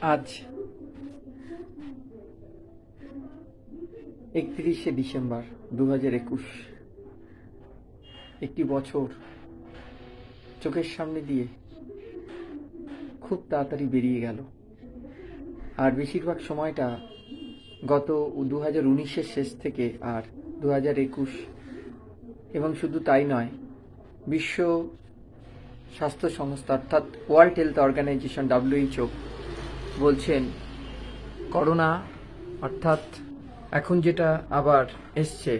আজ একত্রিশে ডিসেম্বর দু হাজার একুশ। একটি বছর চোখের সামনে দিয়ে খুব তাড়াতাড়ি বেরিয়ে গেল। আর বেশিরভাগ সময়টা গত দু হাজার উনিশের শেষ থেকে আর দু হাজার একুশ। এবং শুধু তাই নয়, বিশ্ব স্বাস্থ্য সংস্থা অর্থাৎ ওয়ার্ল্ড হেলথ অর্গানাইজেশন, ডাব্লিউএইচও, বলছেন, করোনা অর্থাৎ এখন যেটা আবার এসছে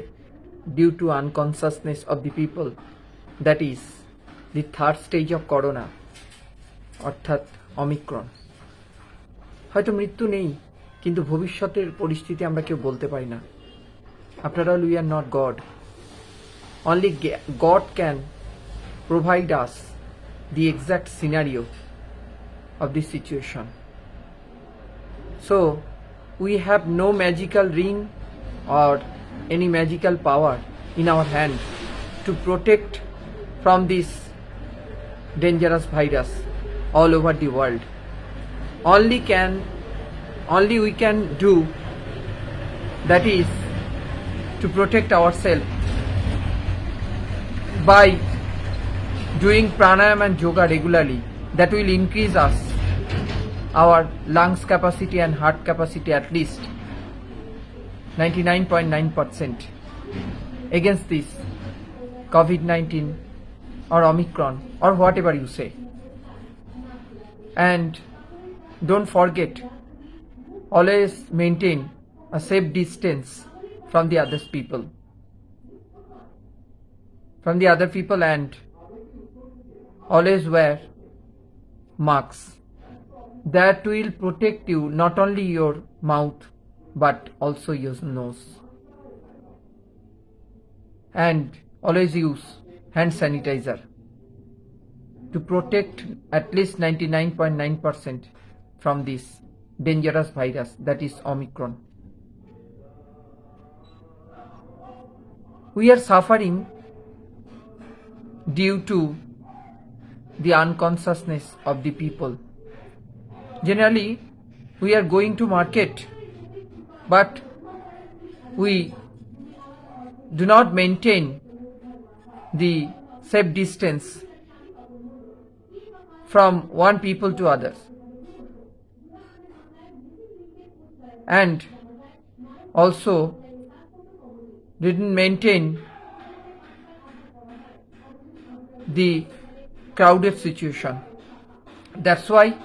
due to unconsciousness of the people that is the third stage of corona অর্থাৎ অমিক্রণ হয়তো মৃত্যু নেই, কিন্তু ভবিষ্যতের পরিস্থিতি আমরা কেউ বলতে পারি না। After all we are not God. Only God can provide us the exact scenario of this situation. So, we have no magical ring or any magical power in our hand to protect from this dangerous virus all over the world. Only can only we can do that is to protect ourselves by doing pranayam and yoga regularly that will increase us our lungs capacity and heart capacity at least 99.9% against this covid-19 or omicron or whatever you say and don't forget always maintain a safe distance from the other people from the other people and always wear masks. That will protect you not only your mouth but also your nose. And always use hand sanitizer to protect at least 99.9% from this dangerous virus that is omicron. We are suffering due to the unconsciousness of the people. Generally, we are going to market, but we do not maintain the safe distance from one people to others. And also didn't maintain the crowded situation. That's why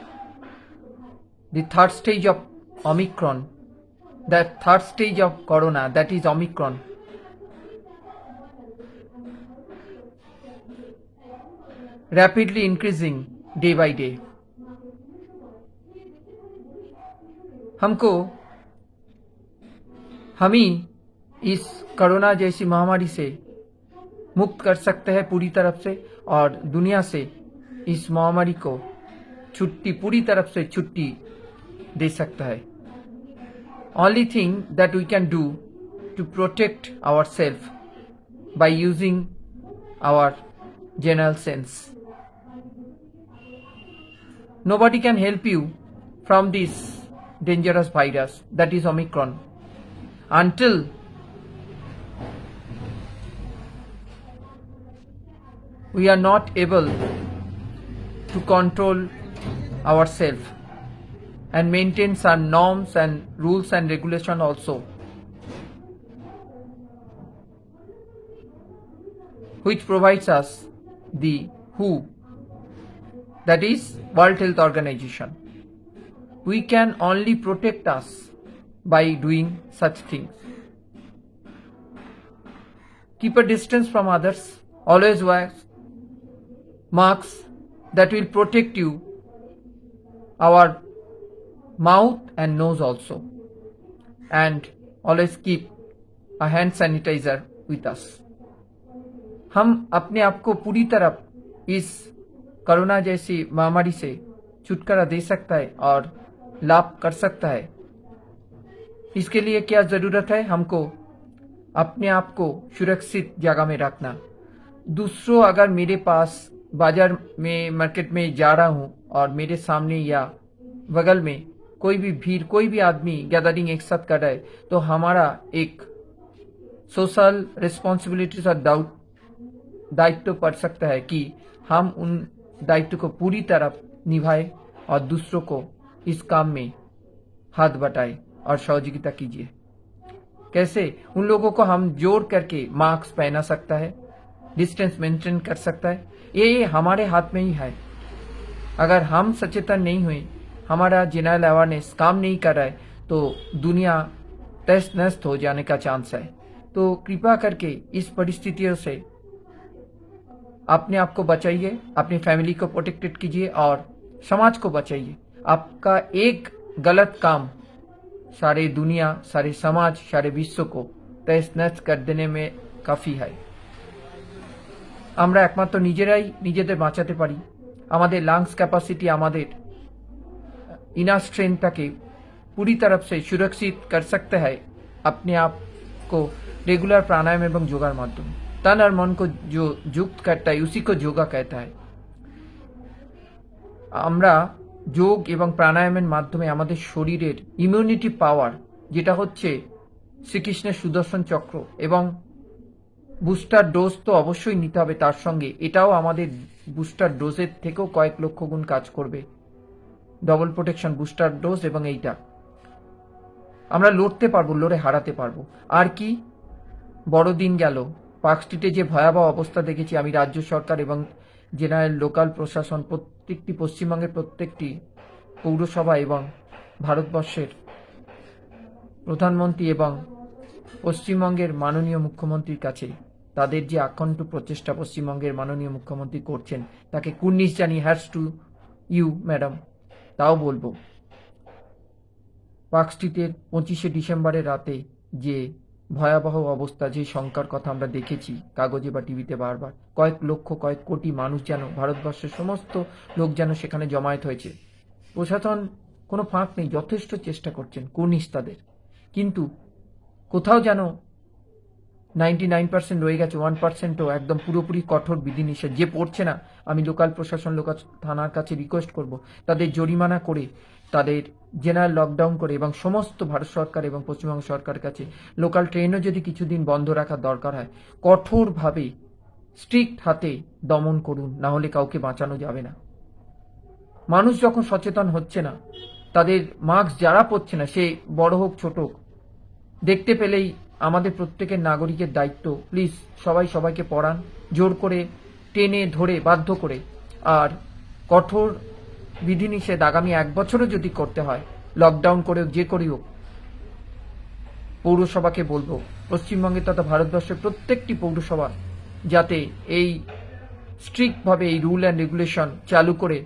the third stage of Omicron, that third stage of Corona, that is Omicron, rapidly increasing day by day. हमको हम ही इस corona जैसी महामारी से मुक्त कर सकते हैं पूरी तरफ़ से और दुनिया से इस महामारी को छुट्टी पूरी तरफ से छुट्टी दे सकता है only thing that we can do to protect our self by using our general sense nobody can help you from this dangerous virus that is omicron until we are not able to control ourselves and maintain some norms and rules and regulation also. Which provides us the who that is world health organization. We can only protect us by doing such things. Keep a distance from others always wear marks that will protect you, our mouth and nose also. And always keep a hand sanitizer with us. हम अपने आप को पूरी तरह इस corona जैसी महामारी से छुटकारा दे सकता है और लाभ कर सकता है। इसके लिए क्या ज़रूरत है? हमको अपने आप को सुरक्षित जगह में रखना। दूसरों अगर मेरे पास बाज़ार में मार्केट में जा रहा हूँ और मेरे सामने या बगल में कोई भी भीड़, कोई भी आदमी गैदरिंग एक साथ कर रहा है तो हमारा एक सोशल रिस्पॉन्सिबिलिटीज और डाउट दायित्व पड़ सकता है कि हम उन दायित्व को पूरी तरह निभाए और दूसरों को इस काम में हाथ बटाए और सहयोगिता कीजिए। कैसे? उन लोगों को हम जोड़ करके मास्क पहना सकता है। डिस्टेंस मेंटेन कर सकता है। ये हमारे हाथ में ही है। अगर हम सचेतन नहीं हुए, हमारा जनरल अवेयरनेस काम नहीं कर रहा है तो दुनिया तस्त नस्त हो जाने का चांस है। तो कृपा करके इस परिस्थितियों से अपने आप को बचाइए, अपनी फैमिली को प्रोटेक्टेड कीजिए और समाज को बचाइए। आपका एक गलत काम सारे दुनिया, सारे समाज, सारे विश्व को तस्त नस्त कर देने में काफ़ी है। আমরা একমাত্র নিজেরাই নিজেদের বাঁচাতে পারি। আমাদের লাংস ক্যাপাসিটি আমাদের ইনার স্ট্রেন্থটাকে পুরি তরফ সে সুরক্ষিত কর সকতে হয় আপনি আপকো রেগুলার প্রাণায়াম এবং যোগার মাধ্যমে। তন আর মন কো मन যুক্ত করতা উসি কো যোগা কহতা को আমরা যোগ এবং প্রাণায়ামের মাধ্যমে আমাদের শরীরের ইমিউনিটি পাওয়ার যেটা হচ্ছে শ্রীকৃষ্ণের সুদর্শন চক্র এবং বুস্টার ডোজ তো অবশ্যই নিতে হবে তার সঙ্গে। এটাও আমাদের বুস্টার ডোজের থেকেও কয়েক লক্ষ গুণ কাজ করবে। ডবল প্রোটেকশন বুস্টার ডোজ এবং এইটা। আমরা লড়তে পারব, লড়ে হারাতে পারব। আর কি? বড়দিন গেল। পার্ক স্ট্রিটে যে ভয়াবহ অবস্থা দেখেছি আমি রাজ্য সরকার এবং জেনারেল লোকাল প্রশাসন, প্রত্যেকটি পশ্চিমবঙ্গের প্রত্যেকটি পৌরসভা এবং ভারতবর্ষের প্রধানমন্ত্রী এবং পশ্চিমবঙ্গের মাননীয় মুখ্যমন্ত্রীর কাছে তাদের যে আকান্ত প্রচেষ্টা পশ্চিমবঙ্গের মাননীয় মুখ্যমন্ত্রী করছেন, তাকে কুর্নিশ জানি হ্যাটস টু ইউ, ম্যাডাম। তাও বলব পার্ক স্ট্রিটের পঁচিশে ডিসেম্বরের রাতে যে ভয়াবহ অবস্থা, যে শঙ্কার কথা আমরা দেখেছি কাগজে বা টিভিতে বারবার, কয়েক লক্ষ, কয়েক কোটি মানুষ যেন, ভারতবর্ষের সমস্ত লোক যেন সেখানে জমায়েত হয়েছে। প্রশাসন কোনো ফাঁক নেই, যথেষ্ট চেষ্টা করছেন কুর্নিশ তাদের। কিন্তু কোথাও যেন নাইনটি নাইন পার্সেন্ট রয়ে গেছে ওয়ান পার্সেন্টও একদম পুরোপুরি কঠোর বিধিনিষেধ। যে পড়ছে না, আমি লোকাল প্রশাসন লোকাল থানার কাছে রিকোয়েস্ট করব। তাদের জরিমানা করে, তাদের জেনারেল লকডাউন করে এবং সমস্ত ভারত সরকার এবং পশ্চিমবঙ্গ সরকার কাছে লোকাল ট্রেনও যদি কিছুদিন বন্ধ রাখার দরকার হয়, কঠোরভাবে স্ট্রিক্ট হাতে দমন করুন, না হলে কাউকে বাঁচানো যাবে না। মানুষ যখন সচেতন হচ্ছে না, তাদের মাস্ক যারা পড়ছে না, সে বড় হোক, ছোট হোক দেখতে পেলেই আমাদের প্রত্যেকের নাগরিকের দায়িত্ব। প্লিজ, সবাই সবাইকে পড়ান, জোর করে, টেনে ধরে, বাধ্য করে। আর কঠোর বিধিনিষেধ আগামী এক বছরও যদি করতে হয়, লকডাউন করে যে করি হোক, পৌরসভাকে বলব, পশ্চিমবঙ্গে তথা ভারতবর্ষের প্রত্যেকটি পৌরসভা যাতে এই স্ট্রিক্টভাবে এই রুল অ্যান্ড রেগুলেশন চালু করে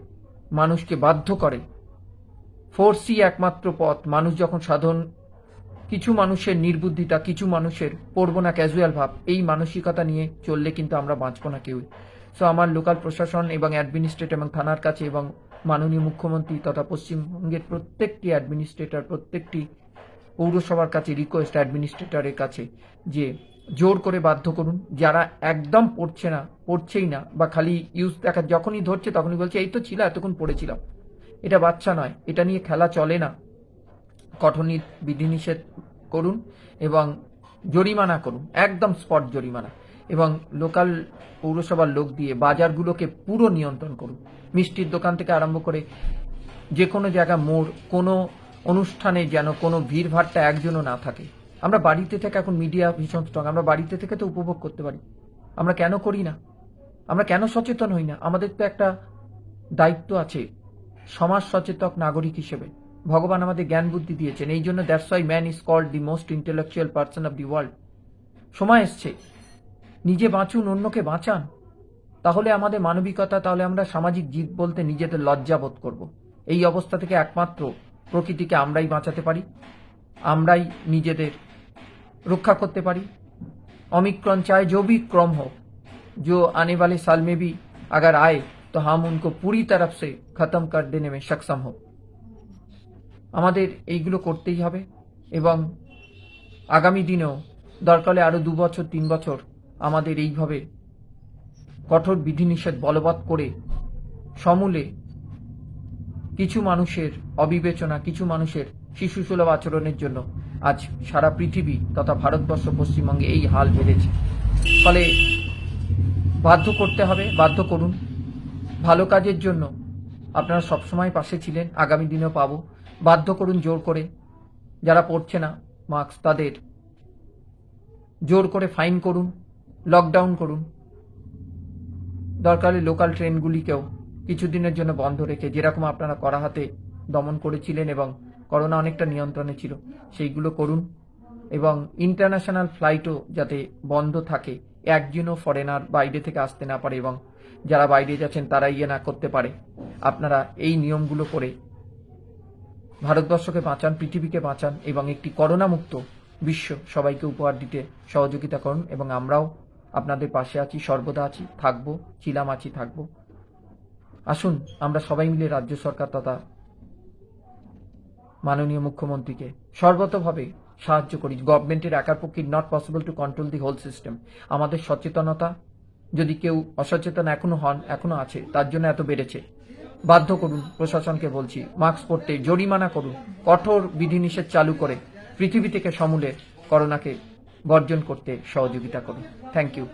মানুষকে বাধ্য করে। ফোর্সই একমাত্র পথ, মানুষ যখন সাধারণ কিছু মানুষের নির্বুদ্ধিতা, কিছু মানুষের পড়ব না ক্যাজুয়াল ভাব, এই মানসিকতা নিয়ে চললে কিন্তু আমরা বাঁচবো না কেউই। সো আমার লোকাল প্রশাসন এবং অ্যাডমিনিস্ট্রেট এবং থানার কাছে এবং মাননীয় মুখ্যমন্ত্রী তথা পশ্চিমবঙ্গের প্রত্যেকটি অ্যাডমিনিস্ট্রেটর প্রত্যেকটি পৌরসভার কাছে রিকোয়েস্ট অ্যাডমিনিস্ট্রেটরের কাছে যে জোর করে বাধ্য করুন। যারা একদম পড়ছে না, পড়ছেই না বা খালি ইউজ দেখা, যখনই ধরছে তখনই বলছে, এই তো ছিল এতক্ষণ পড়েছিলাম। এটা বাচ্চা নয়, এটা নিয়ে খেলা চলে না। কঠোর বিধিনিষেধ করুন এবং জরিমানা করুন, একদম স্পট জরিমানা। এবং লোকাল পৌরসভার লোক দিয়ে বাজারগুলোকে পুরো নিয়ন্ত্রণ করুন। মিষ্টির দোকান থেকে আরম্ভ করে যে কোনো জায়গা মোড়, কোনো অনুষ্ঠানে যেন কোনো ভিড়ভাড়টা একজনও না থাকে। আমরা বাড়িতে থেকে এখন মিডিয়া ভীষণ স্ট্রং আমরা বাড়িতে থেকে তো উপভোগ করতে পারি। আমরা কেন করি না? আমরা কেন সচেতন হই না? আমাদের তো একটা দায়িত্ব আছে সমাজ সচেতক নাগরিক হিসেবে। ভগবান আমাদের জ্ঞান বুদ্ধি দিয়েছেন এই জন্য that's why man is called the most intellectual person of the world সময় এসছে নিজে বাঁচুন অন্যকে বাঁচান তাহলে আমাদের মানবিকতা তাহলে আমরা সামাজিক জীব বলতে নিজেদের লজ্জা বোধ করব এই অবস্থা থেকে একমাত্র প্রকৃতিকে আমরাই বাঁচাতে পারি আমরাই নিজেদের रक्षा करते पारी ओमिक्रॉन चाहे जो भी क्रम हो जो आने वाले साल में भी अगर आए तो हम उनको पूरी तरफ से खत्म कर देने में सक्षम हो আমাদের এইগুলো করতেই হবে এবং আগামী দিনেও দরকার হলে আরও দু বছর, তিন বছর আমাদের এইভাবে কঠোর বিধিনিষেধ বলবৎ করে সমূলে কিছু মানুষের অবিবেচনা, কিছু মানুষের শিশুসুলভ আচরণের জন্য আজ সারা পৃথিবী তথা ভারতবর্ষ পশ্চিমবঙ্গে এই হাল বেড়েছে ফলে বাধ্য করতে হবে, বাধ্য করুন। ভালো কাজের জন্য আপনারা সবসময় পাশে ছিলেন, আগামী দিনেও পাবো। বাধ্য করুন জোর করে। যারা পড়ছে না মাস্ক তাদের। জোর করে ফাইন করুন, লকডাউন করুন। দরকারে লোকাল ট্রেনগুলিকেও কিছুদিনের জন্য বন্ধ রেখে, যেরকম আপনারা করা হাতে দমন করেছিলেন এবং করোনা অনেকটা নিয়ন্ত্রণে ছিল, সেইগুলো করুন। এবং ইন্টারন্যাশনাল ফ্লাইটও যাতে বন্ধ থাকে একজনও ফরেনার বাইরে থেকে আসতে না পারে এবং যারা বাইরে যাচ্ছেন তারা ইয়ে না করতে পারে। আপনারা এই নিয়মগুলো করে ভারতবর্ষকে বাঁচান, পৃথিবীকে বাঁচান এবং একটি করোনা মুক্ত বিশ্ব সবাইকে উপহার দিতে সহযোগিতা করুন এবং আমরাও আপনাদের পাশে আছি, সর্বদা আছি, থাকব, ছিলাম আছি, থাকব। আসুন, আমরা সবাই মিলে রাজ্য সরকার তথা মাননীয় মুখ্যমন্ত্রীকে সর্বতভাবে সাহায্য করি। গভর্নমেন্টের একার পক্ষে not possible to control the whole system আমাদের সচেতনতা, যদি কেউ অসচেতন এখনও হন, এখনও আছে, তার জন্য এত বেড়েছে। বাধ্য করুন, প্রশাসনকে বলছি, মাস্ক পরতে, জরিমানা করুন, কঠোর বিধিনিষেধ চালু করে পৃথিবী থেকে সমূলে করোনাকে বর্জন করতে সহযোগিতা করুন। Thank you